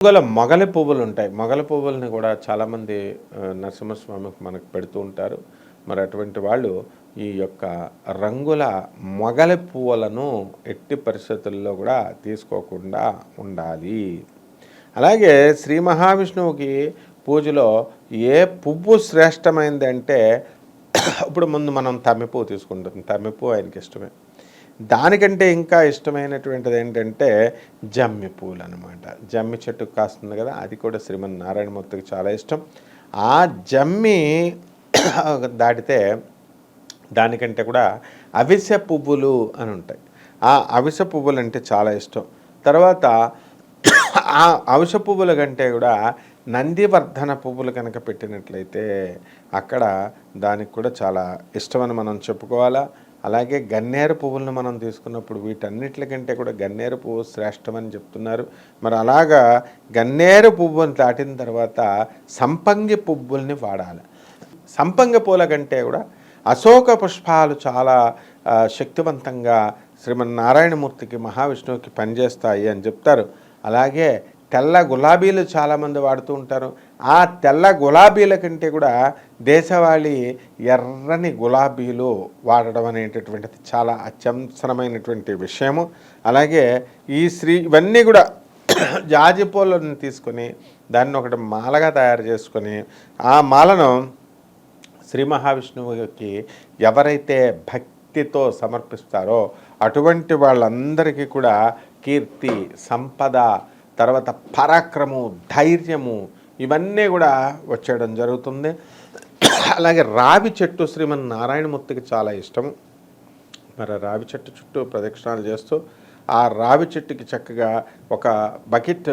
గల మొగలి పువ్వులు ఉంటాయి మొగలి పువ్వుల్ని కూడా చాలామంది నరసింహస్వామికి మనకు పెడుతూ ఉంటారు. మరి అటువంటి వాళ్ళు ఈ యొక్క రంగుల మొగలి పువ్వులను ఎట్టి పరిస్థితుల్లో కూడా తీసుకోకుండా ఉండాలి. అలాగే శ్రీ మహావిష్ణువుకి పూజలో ఏ పువ్వు శ్రేష్టమైంది అంటే ఇప్పుడు ముందు మనం తమ్మిపువ్వు తీసుకుంటాం. తమ్మిపువ్వు ఆయనకి ఇష్టమే దానికంటే ఇంకా ఇష్టమైనటువంటిది ఏంటంటే జమ్మి పూలు అనమాట జమ్మి చెట్టు కాస్తుంది కదా అది కూడా శ్రీమన్ నారాయణమూర్తికి చాలా ఇష్టం. ఆ జమ్మి దాటితే దానికంటే కూడా అవిసె పువ్వులు అని ఉంటాయి. ఆ అవిసె పువ్వులు అంటే చాలా ఇష్టం. తర్వాత ఆ అవిసె పువ్వుల కంటే కూడా నందివర్ధన పువ్వులు కనుక పెట్టినట్లయితే అక్కడ దానికి కూడా చాలా ఇష్టమని మనం చెప్పుకోవాలా. అలాగే గన్నేరు పువ్వులను మనం తీసుకున్నప్పుడు వీటన్నిటికంటే కూడా గన్నేరు పువ్వు శ్రేష్టమని చెప్తున్నారు. మరి అలాగా గన్నేరు పువ్వుని దాటిన తర్వాత సంపంగి పువ్వుల్ని వాడాలి. సంపంగి పూల కంటే కూడా అశోక పుష్పాలు చాలా శక్తివంతంగా శ్రీమన్నారాయణమూర్తికి మహావిష్ణువుకి పనిచేస్తాయి అని చెప్తారు. అలాగే తెల్ల గులాబీలు చాలామంది వాడుతూ ఉంటారు. ఆ తెల్ల గులాబీల కంటే కూడా దేశవాళీ ఎర్రని గులాబీలు వాడడం అనేటటువంటిది చాలా అత్యంసరమైనటువంటి విషయము. అలాగే ఈ శ్రీ ఇవన్నీ కూడా జాజి పూలను తీసుకొని దాన్ని ఒకటి మాలగా తయారు చేసుకొని ఆ మాలను శ్రీ మహావిష్ణువుకి ఎవరైతే భక్తితో సమర్పిస్తారో అటువంటి వాళ్ళందరికీ కూడా కీర్తి సంపద తర్వాత పరాక్రము ధైర్యము ఇవన్నీ కూడా వచ్చేయడం జరుగుతుంది. అలాగే రావి చెట్టు శ్రీమన్ నారాయణమూర్తికి చాలా ఇష్టము మరి రావి చెట్టు చుట్టూ ప్రదక్షిణాలు చేస్తూ ఆ రావి చెట్టుకి చక్కగా ఒక బకెట్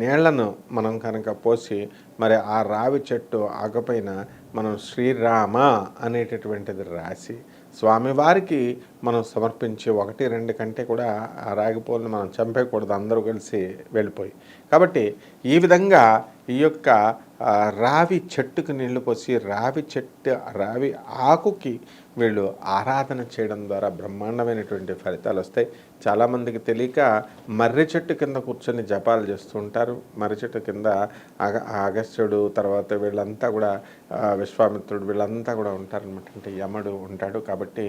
నీళ్ళను మనం కనుక పోసి మరి ఆ రావి చెట్టు ఆగపైన మనం శ్రీరామ అనేటటువంటిది రాసి స్వామివారికి మనం సమర్పించి ఒకటి రెండు కంటే కూడా ఆ రాగిపోలను మనం చంపేయకూడదు అందరూ కలిసి వెళ్ళిపోయి. కాబట్టి ఈ విధంగా ఈ యొక్క రావి చెట్టుకు నీళ్ళు పోసి రావి చెట్టు రావి ఆకుకి వీళ్ళు ఆరాధన చేయడం ద్వారా బ్రహ్మాండమైనటువంటి ఫలితాలు వస్తాయి. చాలామందికి తెలియక మర్రి చెట్టు కింద కూర్చొని జపాలు చేస్తూ ఉంటారు. మర్రి చెట్టు కింద అగ అగస్త్యుడు తర్వాత వీళ్ళంతా కూడా విశ్వామిత్రుడు వీళ్ళంతా కూడా ఉంటారనమాట అంటే యముడు ఉంటాడు కాబట్టి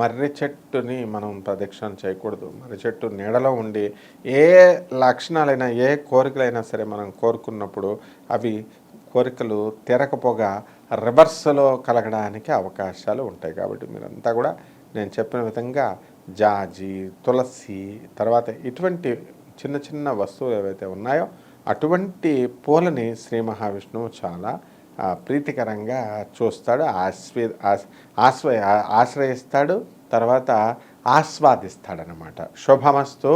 మర్రి చెట్టుని మనం ప్రదక్షిణ చేయకూడదు. మర్రి చెట్టు నీడలో ఉండి ఏ లక్షణాలైనా ఏ కోరికలైనా సరే మనం కోరుకున్నప్పుడు అవి కోరికలు తీరకపోగా రివర్స్లో కలగడానికి అవకాశాలు ఉంటాయి. కాబట్టి మీరంతా కూడా నేను చెప్పిన విధంగా జాజి తులసి తర్వాత ఇటువంటి చిన్న చిన్న వస్తువులు ఏవైతే ఉన్నాయో అటువంటి పూలని శ్రీ మహావిష్ణువు చాలా ప్రీతికరంగా చూస్తాడు ఆశ్వే ఆశ్- ఆశ్రయిస్తాడు తర్వాత ఆస్వాదిస్తాడనమాట శుభమస్తు.